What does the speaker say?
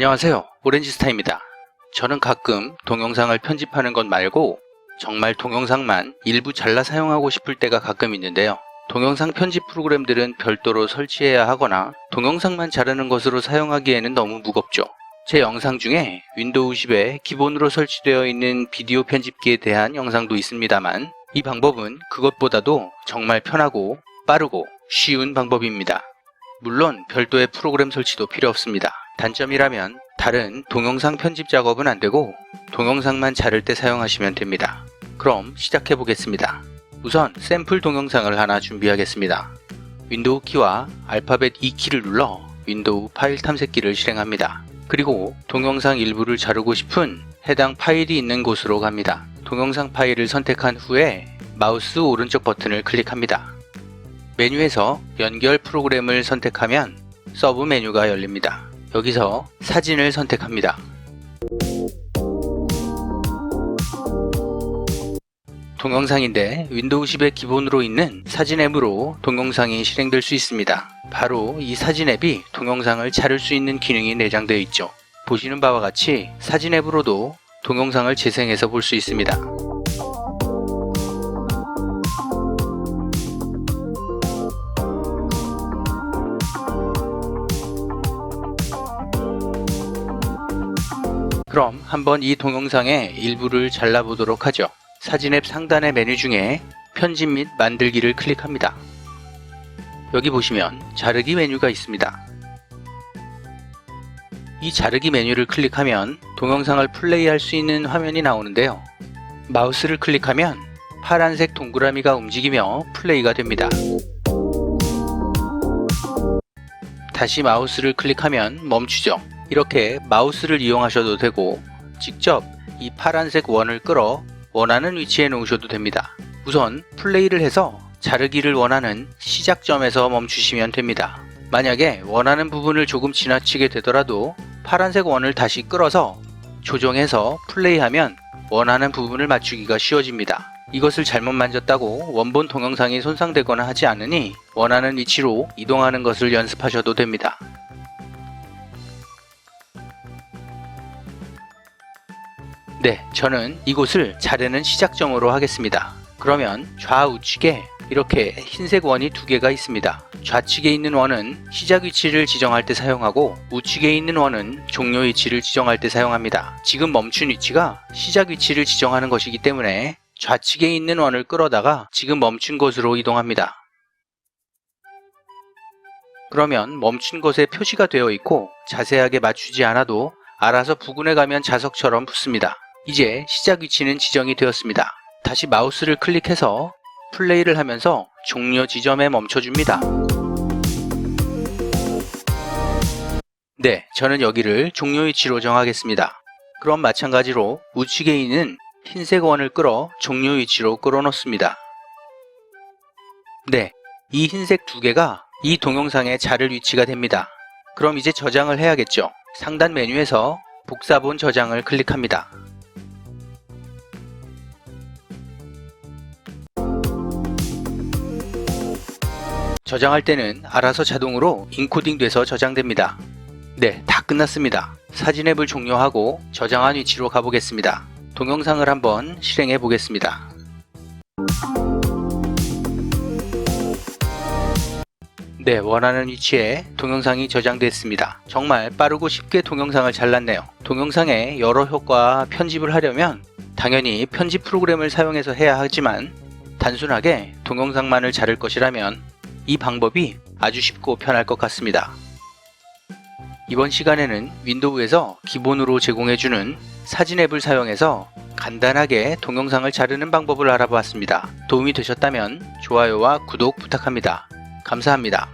안녕하세요. 오렌지스타입니다. 저는 가끔 동영상을 편집하는 것 말고 정말 동영상만 일부 잘라 사용하고 싶을 때가 가끔 있는데요. 동영상 편집 프로그램들은 별도로 설치해야 하거나 동영상만 자르는 것으로 사용하기에는 너무 무겁죠. 제 영상 중에 윈도우 10에 기본으로 설치되어 있는 비디오 편집기에 대한 영상도 있습니다만 이 방법은 그것보다도 정말 편하고 빠르고 쉬운 방법입니다. 물론 별도의 프로그램 설치도 필요 없습니다. 단점이라면 다른 동영상 편집 작업은 안 되고 동영상만 자를 때 사용하시면 됩니다. 그럼 시작해 보겠습니다. 우선 샘플 동영상을 하나 준비하겠습니다. 윈도우 키와 알파벳 E 키를 눌러 윈도우 파일 탐색기를 실행합니다. 그리고 동영상 일부를 자르고 싶은 해당 파일이 있는 곳으로 갑니다. 동영상 파일을 선택한 후에 마우스 오른쪽 버튼을 클릭합니다. 메뉴에서 연결 프로그램을 선택하면 서브 메뉴가 열립니다. 여기서 사진을 선택합니다. 동영상인데 윈도우 10의 기본으로 있는 사진 앱으로 동영상이 실행될 수 있습니다. 바로 이 사진 앱이 동영상을 자를 수 있는 기능이 내장되어 있죠. 보시는 바와 같이 사진 앱으로도 동영상을 재생해서 볼 수 있습니다. 그럼 한번 이 동영상의 일부를 잘라보도록 하죠. 사진 앱 상단의 메뉴 중에 편집 및 만들기를 클릭합니다. 여기 보시면 자르기 메뉴가 있습니다. 이 자르기 메뉴를 클릭하면 동영상을 플레이할 수 있는 화면이 나오는데요. 마우스를 클릭하면 파란색 동그라미가 움직이며 플레이가 됩니다. 다시 마우스를 클릭하면 멈추죠. 이렇게 마우스를 이용하셔도 되고 직접 이 파란색 원을 끌어 원하는 위치에 놓으셔도 됩니다. 우선 플레이를 해서 자르기를 원하는 시작점에서 멈추시면 됩니다. 만약에 원하는 부분을 조금 지나치게 되더라도 파란색 원을 다시 끌어서 조정해서 플레이하면 원하는 부분을 맞추기가 쉬워집니다. 이것을 잘못 만졌다고 원본 동영상이 손상되거나 하지 않으니 원하는 위치로 이동하는 것을 연습하셔도 됩니다. 네, 저는 이곳을 자르는 시작점으로 하겠습니다. 그러면 좌우측에 이렇게 흰색 원이 두 개가 있습니다. 좌측에 있는 원은 시작 위치를 지정할 때 사용하고 우측에 있는 원은 종료 위치를 지정할 때 사용합니다. 지금 멈춘 위치가 시작 위치를 지정하는 것이기 때문에 좌측에 있는 원을 끌어다가 지금 멈춘 곳으로 이동합니다. 그러면 멈춘 곳에 표시가 되어 있고 자세하게 맞추지 않아도 알아서 부근에 가면 자석처럼 붙습니다. 이제 시작 위치는 지정이 되었습니다. 다시 마우스를 클릭해서 플레이를 하면서 종료 지점에 멈춰줍니다. 네, 저는 여기를 종료 위치로 정하겠습니다. 그럼 마찬가지로 우측에 있는 흰색 원을 끌어 종료 위치로 끌어놓습니다. 네, 이 흰색 두 개가 이 동영상의 자를 위치가 됩니다. 그럼 이제 저장을 해야겠죠. 상단 메뉴에서 복사본 저장을 클릭합니다. 저장할 때는 알아서 자동으로 인코딩 돼서 저장됩니다. 네, 다 끝났습니다. 사진 앱을 종료하고 저장한 위치로 가보겠습니다. 동영상을 한번 실행해 보겠습니다. 네, 원하는 위치에 동영상이 저장됐습니다. 정말 빠르고 쉽게 동영상을 잘랐네요. 동영상에 여러 효과 편집을 하려면 당연히 편집 프로그램을 사용해서 해야 하지만 단순하게 동영상만을 자를 것이라면 이 방법이 아주 쉽고 편할 것 같습니다. 이번 시간에는 윈도우에서 기본으로 제공해주는 사진 앱을 사용해서 간단하게 동영상을 자르는 방법을 알아보았습니다. 도움이 되셨다면 좋아요와 구독 부탁합니다. 감사합니다.